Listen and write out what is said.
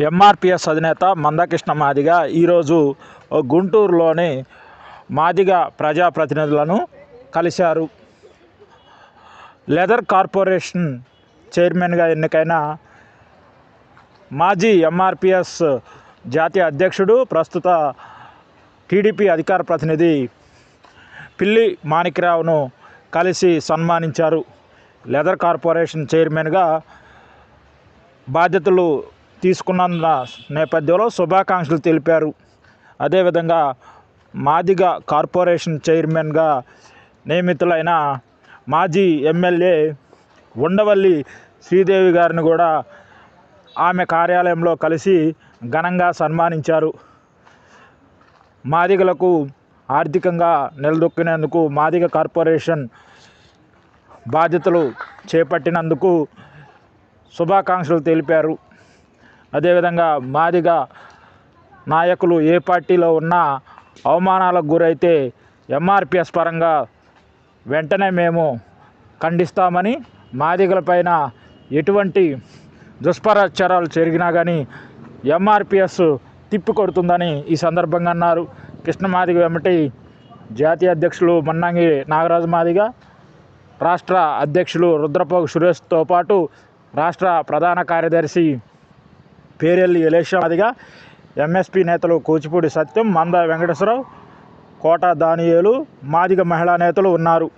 ఎంఆర్పిఎస్ అధినేత మందకృష్ణ మాదిగ ఈరోజు గుంటూరులోని మాదిగ ప్రజాప్రతినిధులను కలిశారు. లెదర్ కార్పొరేషన్ చైర్మన్గా ఎన్నికైన మాజీ ఎంఆర్పిఎస్ జాతీయ అధ్యక్షుడు ప్రస్తుత టీడీపీ అధికార ప్రతినిధి పిల్లి మాణిక్రావును కలిసి సన్మానించారు. లెదర్ కార్పొరేషన్ చైర్మన్గా బాధ్యతలు తీసుకున్న నేపథ్యంలో శుభాకాంక్షలు తెలిపారు. అదేవిధంగా మాదిగ కార్పొరేషన్ చైర్మన్గా నియమితులైన మాజీ ఎమ్మెల్యే ఉండవల్లి శ్రీదేవి గారిని కూడా ఆమె కార్యాలయంలో కలిసి ఘనంగా సన్మానించారు. మాదిగలకు ఆర్థికంగా నిలదొక్కినందుకు మాదిగ కార్పొరేషన్ బాధ్యతలు చేపట్టినందుకు శుభాకాంక్షలు తెలిపారు. అదేవిధంగా మాదిగ నాయకులు ఏ పార్టీలో ఉన్నా అవమానాలకు గురైతే ఎంఆర్పిఎస్ పరంగా వెంటనే మేము ఖండిస్తామని మాదిగలపైన ఎటువంటి దుష్ప్రచారాలు జరిగినా కానీ ఎంఆర్పిఎస్ తిప్పికొడుతుందని ఈ సందర్భంగా అన్నారు. కృష్ణ మాదిగ వెంబటి జాతీయ అధ్యక్షులు మన్నంగి నాగరాజు మాదిగ రాష్ట్ర అధ్యక్షులు రుద్రపోగు సురేష్తో పాటు రాష్ట్ర ప్రధాన కార్యదర్శి పేరెల్లి యలేషాదిగా ఎంఎస్పి నేతలు కూచిపూడి సత్యం మంద వెంకటేశ్వరరావు కోట దానియేలు మాదిగ మహిళా నేతలు ఉన్నారు.